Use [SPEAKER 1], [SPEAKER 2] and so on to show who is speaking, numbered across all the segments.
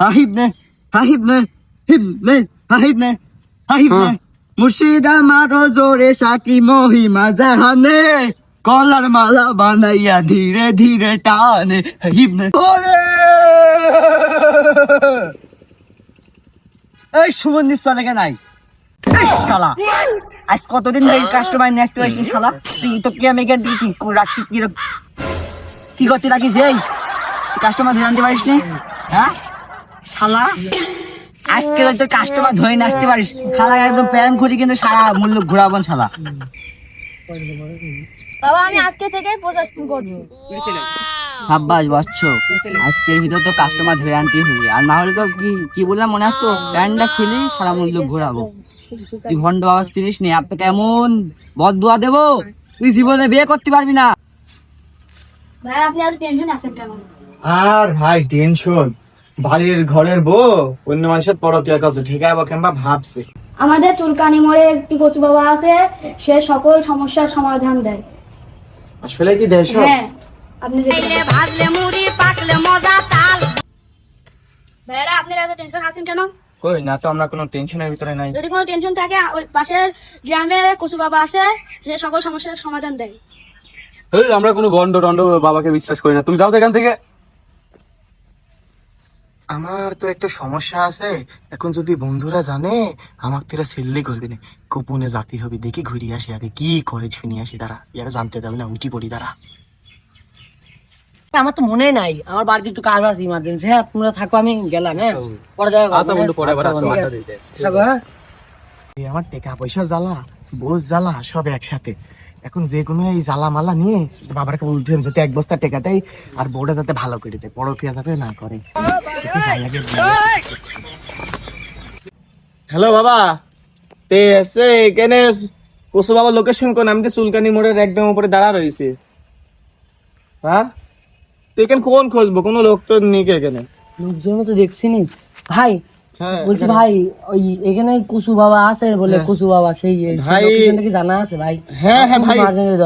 [SPEAKER 1] হাহিব নে হাহিব নে হিব নে হাহিব নে হাহিব নে মুর্শিদ আমার জোরে সাকি মহিমা জাহানে কলার মালা বানাইয়া ধীরে ধীরে টানে। হাহিব নে ওরে! এই সুমন নিশ্চয় লেগে নাই। শালা। আজ কতদিন ধরে কাস্টমার নিয়ে আসতে পারিস শালা? তুই তো কি আমি এখান থেকে কি রাখতে কি করতে রাখিস এই? কাস্টমার ধরে আনতে পারিস নি হ্যাঁ? শালা? আজকে তোর কাস্টমার ধরে আসতে পারিস। শালা একদম প্যান খুঁড়ি কিন্তু সারা মূল্য ঘুরাবন শালা।
[SPEAKER 2] বাবা আমি আজকে থেকে প্রচার শুরু করছি।
[SPEAKER 1] সাব্বাস বচ্চ আজকের ভিতর তো কাস্টমার ধরে আনতেই হবে। আর না হলে তো কি কি বললাম মনে আসতো? প্যান্টটা খুলেই সারা মূল্য ঘোরাবো। তুই ভন্ড বাবা চিনিস নি আর তো কেমন বদুয়া দেবো তুই জীবনে বিয়ে করতে পারবি না।
[SPEAKER 2] ভাই আপনি এত টেনশন আছেন কেন?
[SPEAKER 3] আর ভাই টেনশন বাড়ির ঘরের বউ? অন্য মানুষের পরকিয়া কাছে ঠেকাবো কিংবা ভাবছে।
[SPEAKER 2] আমাদের চুলকানি মোড়ে একটি কচু বাবা আছে সে সকল সমস্যার সমাধান দেয়।
[SPEAKER 3] আসলে কি দেশ
[SPEAKER 2] হ্যাঁ? আপনি যে ভাজলে মুড়ি পাকলে মজা তাল। ভাইরা আপনারা এত টেনশন আছেন কেন?
[SPEAKER 3] কই না তো আমরা কোনো টেনশনের ভিতরে নাই।
[SPEAKER 2] যদি কোনো টেনশন থাকে ওই পাশের গ্রামে কচু বাবা আছে সে সকল সমস্যার সমাধান দেয়।
[SPEAKER 4] আমরা কোনো গন্ড টন্ড বাবাকে বিশ্বাস করি না। তুমি যাও তো এখান থেকে।
[SPEAKER 3] আমার তো একটা সমস্যা আছে। এখন যদি বন্ধুরা জানে আমাকে তোরা সেল্লি করবে না। গোপনে জাতি হবে দেখি ঘুরিয়ে আসি আগে কি করে শুনি আসি তারা। ইয়ারা জানতে দেবে না উঠি পড়ি তারা।
[SPEAKER 5] আমার তো মনে নাই। আমার বাড়িতে একটু কাজ আছে ইমার্জেন্সি হ্যাঁ তোমরা থাকো আমি গেলাম হ্যাঁ। পরে দেখা
[SPEAKER 4] আচ্ছা বন্ধু পরে দিতে।
[SPEAKER 5] থাকো হ্যাঁ।
[SPEAKER 3] আমার টাকা পয়সা জ্বালা বোঝ জ্বালা সব একসাথে। এখন যে কোনো এই জ্বালা মালা নিয়ে বাবারকে বলতে হবে যাতে এক বস্তা টেকা দেয় আর বউটা যাতে ভালো করে দেয় বড় ক্রিয়া যাতে না করে। হ্যালো বাবা তে এসে এখানে পশু বাবা লোকেশন কোন? আমি তো চুলকানি মোড়ের একদম উপরে দাঁড়া রয়েছে। হ্যাঁ? তো এখানে কোন খুঁজবো? কোনো লোক তো নেই এখানে?
[SPEAKER 5] লোকজন তো দেখছি নি। ভাই বলছি ভাই ওই এখানে কুসু বাবা আছে বলে কুসু বাবা সেই
[SPEAKER 3] ভাই-
[SPEAKER 5] কি জানা আছে ভাই?
[SPEAKER 3] হ্যাঁ হ্যাঁ ভাই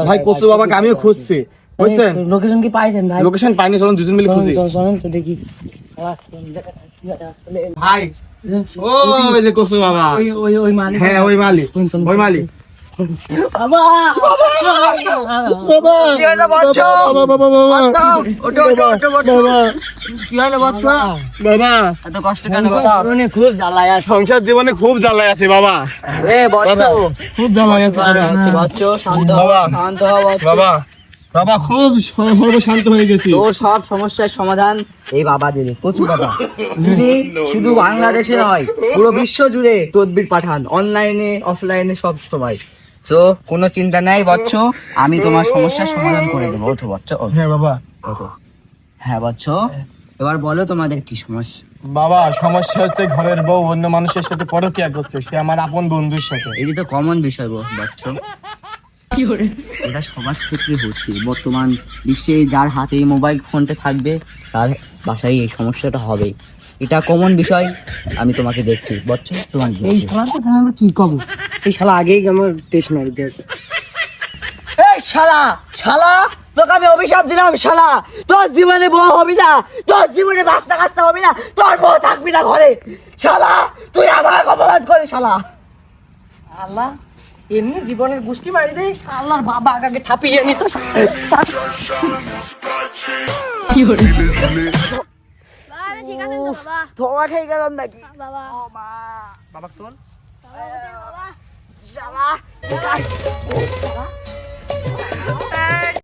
[SPEAKER 3] ভাই কুসু বাবাকে আমিও খুঁজছি বুঝছেন?
[SPEAKER 5] লোকেশন কি পাইছেন ভাই?
[SPEAKER 3] লোকেশন পাইনি চলুন দুজন মিলে খুঁজি।
[SPEAKER 5] চলুন, তো দেখি।
[SPEAKER 3] ভাই ও ওই যে কসু বাবা।
[SPEAKER 5] ওই ওই ওই মালিক
[SPEAKER 3] হ্যাঁ ওই মালিক ওই মালিক।
[SPEAKER 5] বাবা!
[SPEAKER 3] বাবা!
[SPEAKER 1] কি হলো বচ্চ
[SPEAKER 3] বাবা বাবা বাবা
[SPEAKER 1] ওটো ওটো ওটো ওটো কি হলো বচ্চ
[SPEAKER 3] বাবা
[SPEAKER 1] এত কষ্ট কেন
[SPEAKER 5] অনেক খুব জ্বালায় আছে।
[SPEAKER 3] সংসার জীবনে খুব জ্বালায় আছে বাবা।
[SPEAKER 1] এ বচ্চ
[SPEAKER 3] খুব জ্বালায় আছে বাবা।
[SPEAKER 1] শান্ত
[SPEAKER 3] বাবা।
[SPEAKER 1] শান্ত
[SPEAKER 3] বাবা বাবা খুব শান্ত হয়ে গেছি।
[SPEAKER 1] তোর সব সমস্যার সমাধান এই বাবা দেবে প্রচুর বাবা। যিনি শুধু বাংলাদেশে নয় পুরো বিশ্ব জুড়ে তদবির পাঠান অনলাইনে অফলাইনে সব সময়। তো কোনো চিন্তা নাই বচ্চ। আমি তোমার সমস্যার সমাধান করে দেবো। ওঠো বচ্চ
[SPEAKER 3] হ্যাঁ বাবা।
[SPEAKER 1] ওঠো। হ্যাঁ বচ্চ। এবার বলো তোমাদের কি সমস্যা?
[SPEAKER 3] বাবা সমস্যা হচ্ছে ঘরের বউ অন্য মানুষের সাথে পরকিয়া করছে। সে আমার আপন বন্ধুর সাথে।
[SPEAKER 1] এটি তো কমন বিষয় গো বচ্চ। এটা সবার ক্ষেত্রে হচ্ছে। বর্তমান বিশ্বে যার হাতে মোবাইল ফোনটা থাকবে তার বাসায় এই সমস্যাটা হবে। এটা কমন বিষয় আমি তোমাকে দেখছি। বচ্চ তোমার
[SPEAKER 5] এই? কথা আমরা কি কব এই শালা আগেই আমার টেস্ট মারি
[SPEAKER 1] এই শালা শালা তোকে আমি অভিশাপ দিলাম শালা। তোর জীবনে বউ হবি না তোর জীবনে বাচ্চা কাচ্চা হবি না তোর বউ থাকবি না ঘরে। শালা তুই আমার অপরাধ করে শালা।
[SPEAKER 5] আল্লাহ এমনি জীবনের গোষ্ঠী মারি দেয় শালার বাবা আগে ঠাপিয়ে নিত কি করে
[SPEAKER 2] বাবা ঠিক আছে তো বাবা।
[SPEAKER 1] তোমার খেয়ে গেলাম নাকি?
[SPEAKER 2] বাবা।
[SPEAKER 1] ও মা।
[SPEAKER 3] Já
[SPEAKER 1] lá.